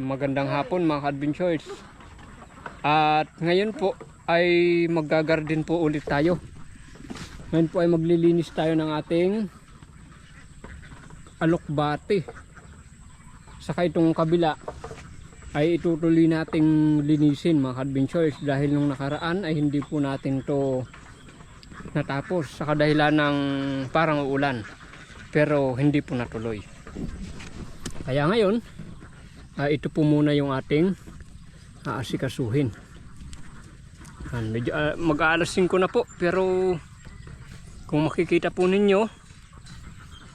magandang hapon mga adventures. At ngayon po ay maggagarden po ulit tayo. Ngayon po ay maglilinis tayo ng ating alokbate. Saka itong kabila ay itutuloy nating linisin mga adventures dahil nung nakaraan ay hindi po natin to natapos sa kadahilan ng parang uulan pero hindi po natuloy. Kaya ngayon, ah, ito po muna yung ating aasikasuhin. Yan, medyo ah, mag-aalas 5 na po pero kung makikita po ninyo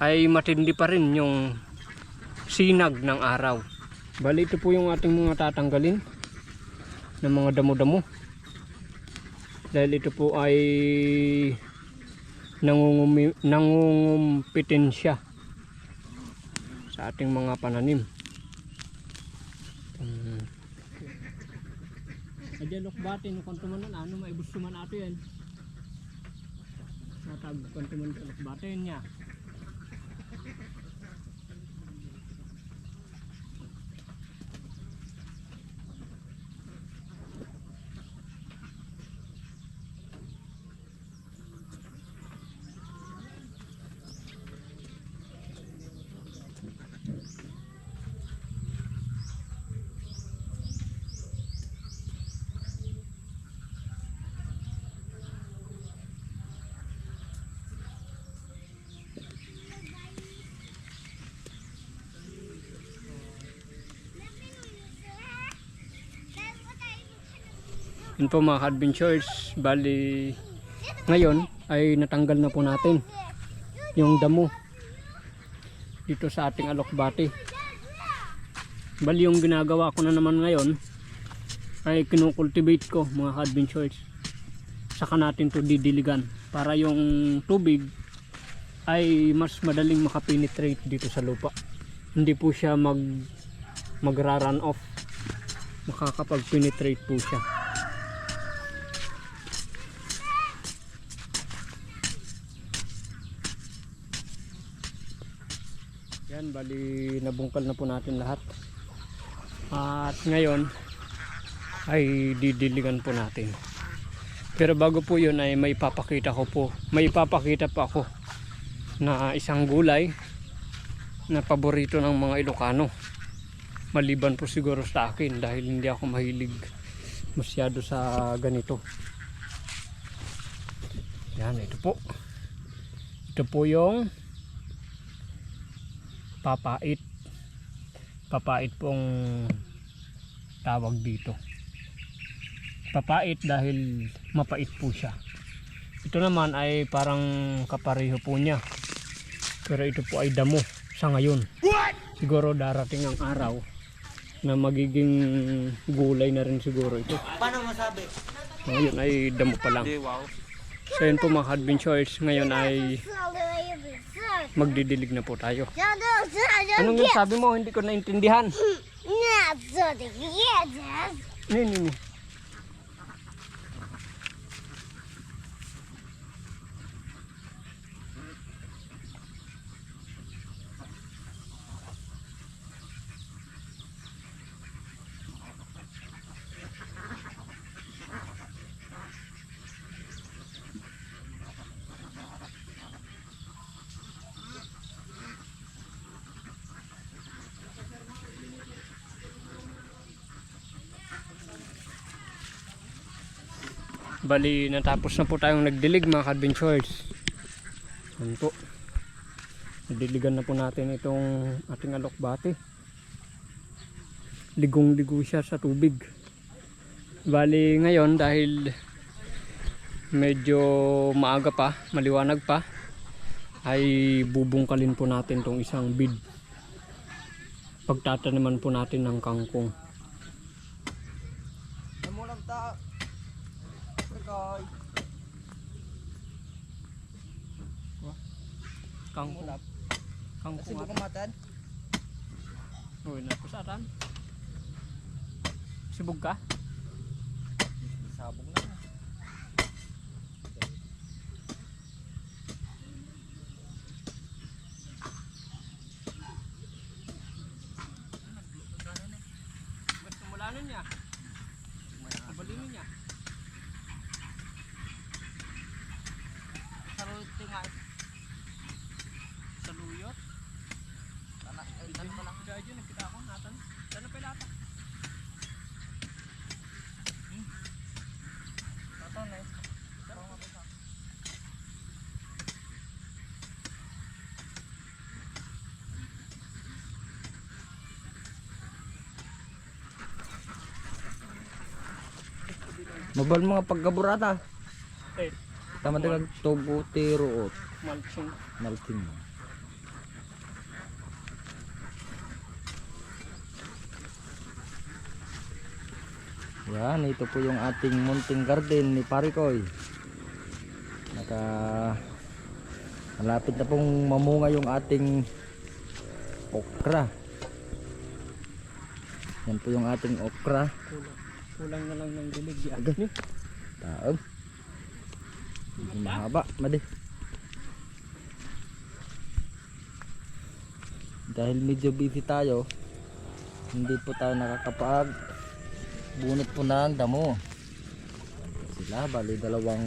ay matindi pa rin yung sinag ng araw. Bali ito po yung ating mga tatanggalin ng mga damo-damo. Dahil ito po ay nangungumpitin siya sa ating mga pananim. Adyan lokbate no kantumanan ano maibus man ato yan. Natag kantuman sa lokbate niya. Yun po mga adventures, bali ngayon ay natanggal na po natin yung damo dito sa ating alokbate. Bali yung ginagawa ko na naman ngayon ay kinukultivate ko mga adventures. Saka natin to didiligan para yung tubig ay mas madaling makapenetrate dito sa lupa. Hindi po siya mag magra-run off. Makakapag-penetrate po siya. Yan, bali nabungkal na po natin lahat. At ngayon ay didiligan po natin. Pero bago po yun ay may papakita ko po. May papakita pa ako na isang gulay na paborito ng mga Ilocano. Maliban po siguro sa akin dahil hindi ako mahilig masyado sa ganito. Yan, ito po. Ito po yung papait. Papait pong tawag dito. Papait dahil mapait po siya. Ito naman ay parang kapareho po niya. Pero ito po ay damo sa ngayon. Siguro darating ang araw na magiging gulay na rin siguro ito. Paano masabi? ngayon ay damo pa lang. So yun po mga adventures ngayon ay magdidilig na po tayo. Anong yung sabi mo? Hindi ko naintindihan. Ni, ni, Bali, natapos na po tayong nagdilig mga adventures. Yan po. Nagdiligan na po natin itong ating alokbate. Ligong-ligo siya sa tubig. Bali, ngayon dahil medyo maaga pa, maliwanag pa, ay bubungkalin po natin tong isang bid. Pagtataniman po natin ng kangkong. Kangkong. Kangkong. Kasi ata. baka matan. Uy, napusatan. Sibog ka? Sabog na. ano niya? Kabalino niya. Saruti nga. Saluyot. Tana, ay, tana pa lang. Kaya dyan, nakita ako natan. Sana pa lata. Ito, nice. Ito, mabisa. Mabal mga pagkaburata. Eh, Tama din tubo tiro o mulching. malting. Yan, ito po yung ating munting garden ni Parikoy. Naka malapit na pong mamunga yung ating okra. Yan po yung ating okra. Kulang. Kulang na lang ng dilig. Yan. Agad. Taon. Mahaba, madi. Dahil medyo busy tayo, hindi po tayo nakakapag bunot po ng damo. Sila, bali dalawang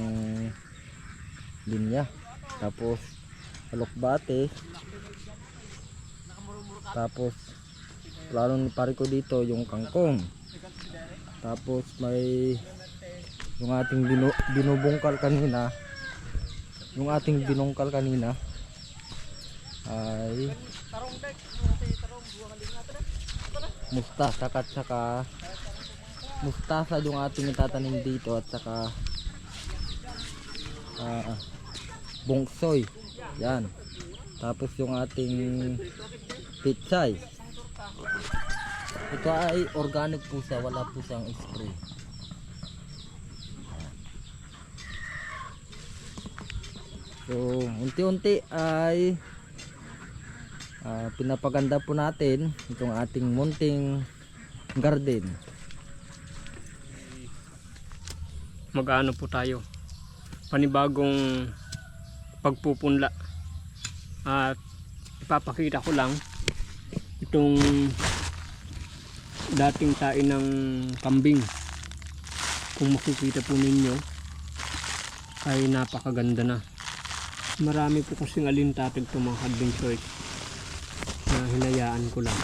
linya. Tapos, alokbate. Tapos, plano ni pare ko dito yung kangkong. Tapos may yung ating binu binubungkal kanina. Yung ating binungkal kanina ay mustasa at saka mustasa yung ating itatanim dito at saka ah, bongsoy yan. Tapos yung ating pitsay ito ay organic po siya wala po siyang spray so unti-unti ay ah, pinapaganda po natin itong ating munting garden Mag-ano po tayo. Panibagong pagpupunla. At ipapakita ko lang itong dating tain ng kambing. Kung makikita po ninyo ay napakaganda na. Marami po kasing alintatag itong mga adventure na hinayaan ko lang.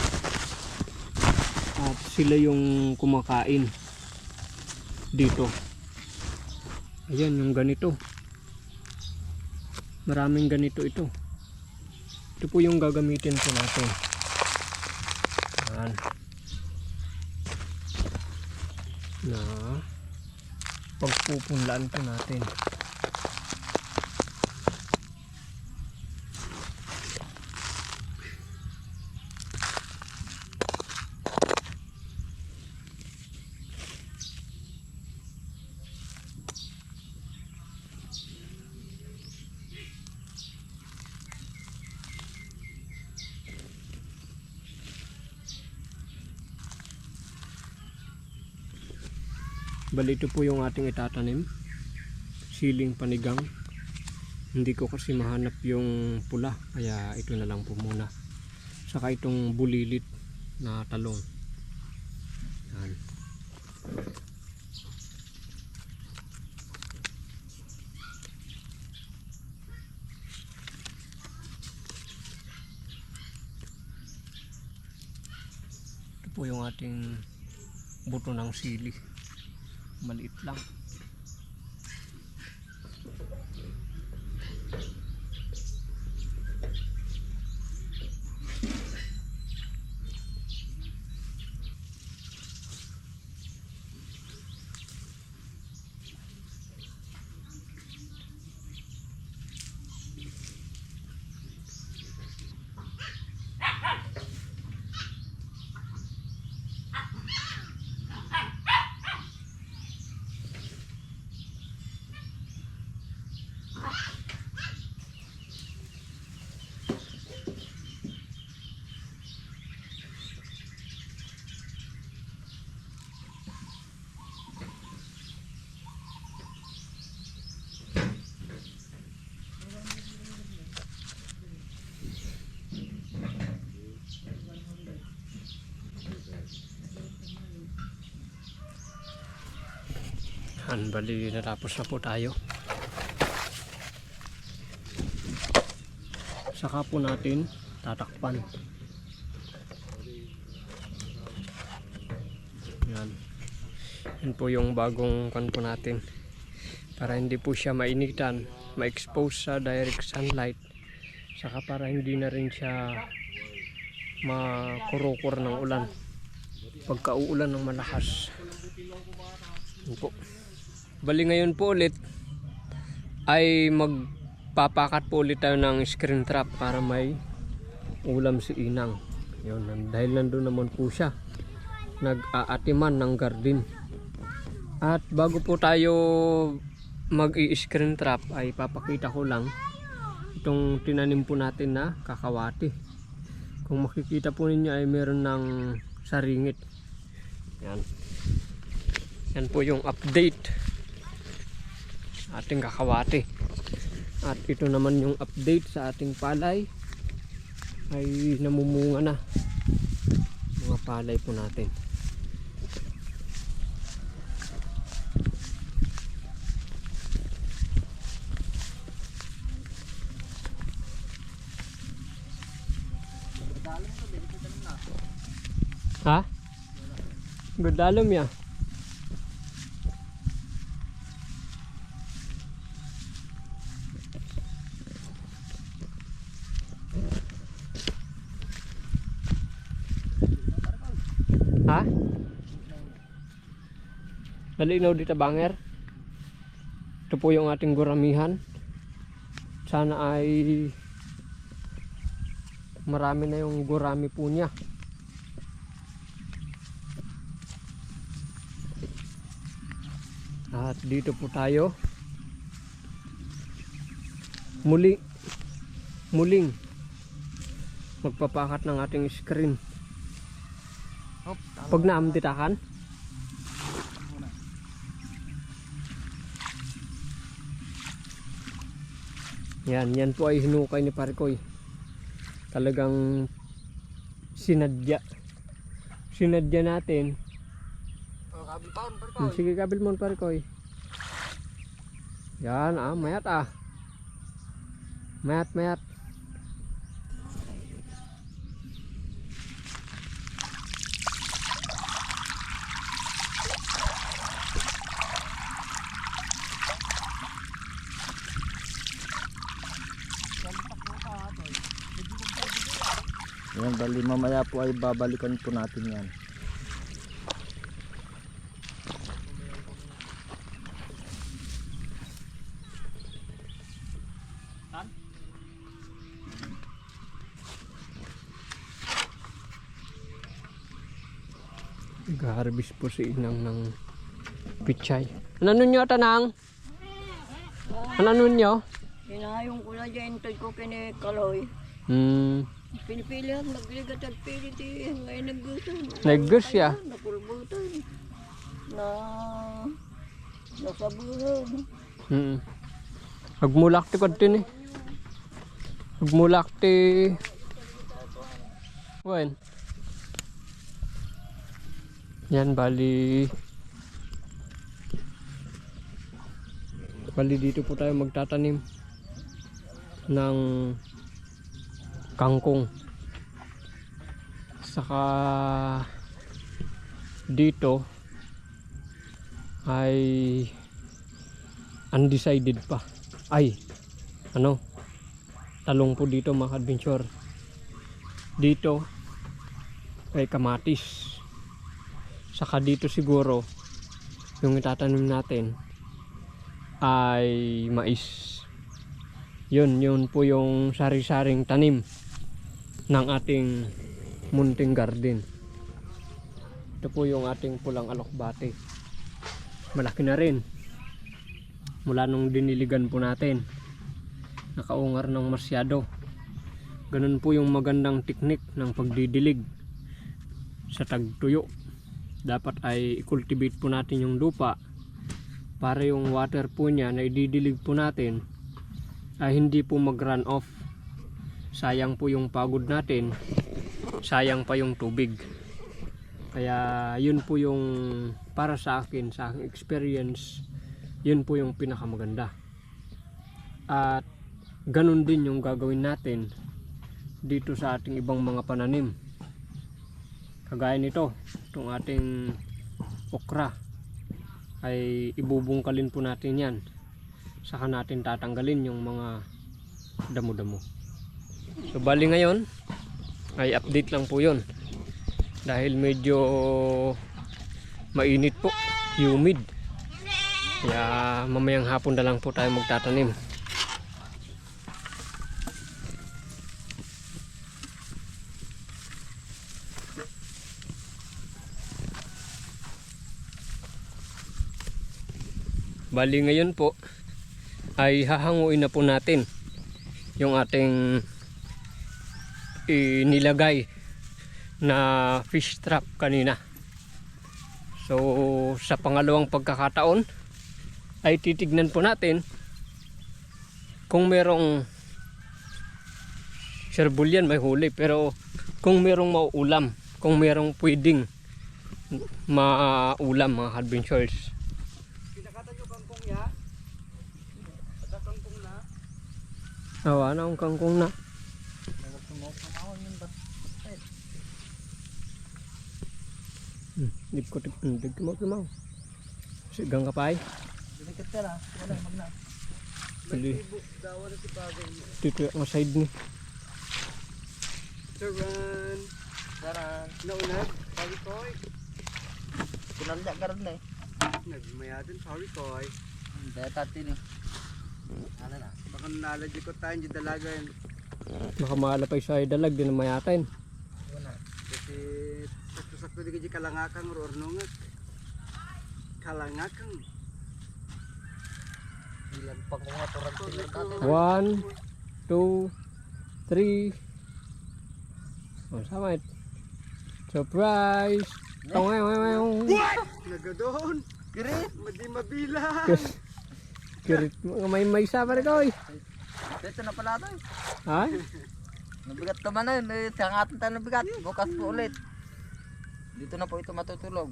At sila yung kumakain dito. Ayan yung ganito. Maraming ganito ito. Ito po yung gagamitin po natin. Ayan. Na pagpupunlaan po natin. Bali ito po yung ating itatanim. Siling panigang. Hindi ko kasi mahanap yung pula. Kaya ito na lang po muna. Saka itong bulilit na talong. Yan. Po yung ating buto ng sili maliit lang Yan, bali natapos na po tayo. Saka po natin tatakpan. Yan. Yan po yung bagong kan po natin. Para hindi po siya mainitan, ma-expose sa direct sunlight. Saka para hindi na rin siya makurukur ng ulan. Pagka uulan ng malakas. Yan po. Bali ngayon po ulit ay magpapakat po ulit tayo ng screen trap para may ulam si Inang. Yun, dahil nandun naman po siya nag-aatiman ng garden. At bago po tayo mag-i-screen trap ay papakita ko lang itong tinanim po natin na kakawati. Kung makikita po ninyo ay meron ng saringit. Yan. Yan po yung update ating kakawati. At ito naman yung update sa ating palay ay namumunga na mga palay po natin. Ha? Gudalom ya. Ha? Nalinaw dito banger. Ito po yung ating guramihan. Sana ay marami na yung gurami po niya. At dito po tayo. Muli muling magpapakat ng ating screen. Pag naamditakan, yan, yan po ay hinukay ni Parikoy. Talagang sinadya. Sinadya natin. Oh, kabil paon, pare Hmm, Sige, kabil mo Parikoy. Yan, ah, mayat ah. Mayat, mayat. Yan, bali mamaya po ay babalikan po natin yan. Nag-harvest po si Inang ng pichay. Ano nyo tanang? Ano nyo? Hinayong ko na dyan, ko kini Kaloy. Hmm, Pinipili at magligat at eh. Ngayon naggusan. Naggus siya? Napulbutan. Na... Nasabuhan. hmm. Agmulak ti kod tin eh. Agmulak ti... Wen. Yan, bali... Bali dito po tayo magtatanim ng kangkong. Saka dito ay undecided pa. Ay, ano? Talong po dito mga adventure. Dito ay kamatis. Saka dito siguro yung itatanim natin ay mais. Yun, yun po yung sari-saring tanim ng ating munting garden. Ito po yung ating pulang alokbate. Malaki na rin. Mula nung diniligan po natin. Nakaungar ng masyado. Ganun po yung magandang teknik ng pagdidilig sa tagtuyo. Dapat ay i-cultivate po natin yung lupa para yung water po niya na ididilig po natin ay hindi po mag-run off. Sayang po yung pagod natin. Sayang pa yung tubig. Kaya yun po yung para sa akin, sa aking experience, Yun po yung pinakamaganda. At ganun din yung gagawin natin dito sa ating ibang mga pananim. Kagaya nito, itong ating okra ay ibubungkalin po natin yan. Saka natin tatanggalin yung mga damo-damo. So bali ngayon ay update lang po yun. Dahil medyo mainit po, humid. Kaya mamayang hapon na lang po tayo magtatanim. Bali ngayon po ay hahanguin na po natin yung ating inilagay na fish trap kanina. So sa pangalawang pagkakataon ay titignan po natin kung merong serbulyan may huli pero kung merong mauulam kung merong pwedeng maulam mga adventures Pinakata nyo kangkong ya. Ada kangkong na. awa na akong kangkong na Hmm, Dip ko tip, hmm, dig mo kimaw. Sigang ka pa ay. Dinikat ka na. Wala, magna. Pili. Dawa na si bagay mo. Dito yung side ni. Saran. Sarang. Naunag. Sorry koy. Kinalda ka rin eh. Nagmayatin. Sorry koy. Daya tatin eh. Ano na? Baka naladyo ko tayo yung dalagan. Baka malapay sa dalag din na mayatin. Wala. Kasi sakto-sakto di kayo kalangakang or ornongag. Kalangakang. Ilan pa kung nga turang tatin. One, two, three. Oh, sama it. Surprise! Oh, wow, wow, wow. Nagadoon. Kirit! Madi mabila. Kirit may may sama rin ko. eh. Dito na pala tayo. Ay, Nabigat naman na yun. Eh, Sangatan tayo nabigat. Bukas po ulit. Dito na po ito matutulog.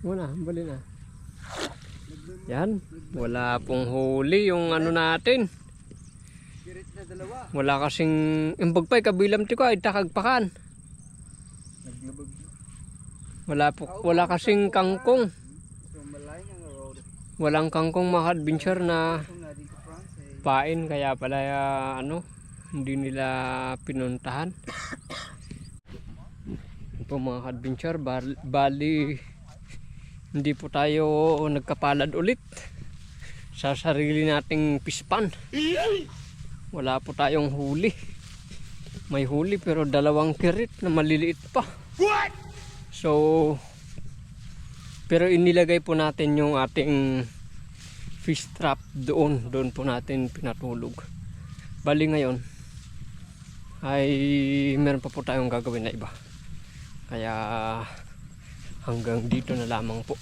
muna, bali na. Yan, wala pong huli yung ano natin. Wala kasing imbag pa kabilam ti ko ay takagpakan. Wala po, wala kasing kangkong. Walang kangkong mga adventure na pain kaya pala ah, ano hindi nila pinuntahan po mga adventure bal- bali hindi po tayo nagkapalad ulit sa sarili nating pispan wala po tayong huli may huli pero dalawang kirit na maliliit pa so pero inilagay po natin yung ating fish trap doon. Doon po natin pinatulog. Bali ngayon ay meron pa po tayong gagawin na iba. Kaya hanggang dito na lamang po.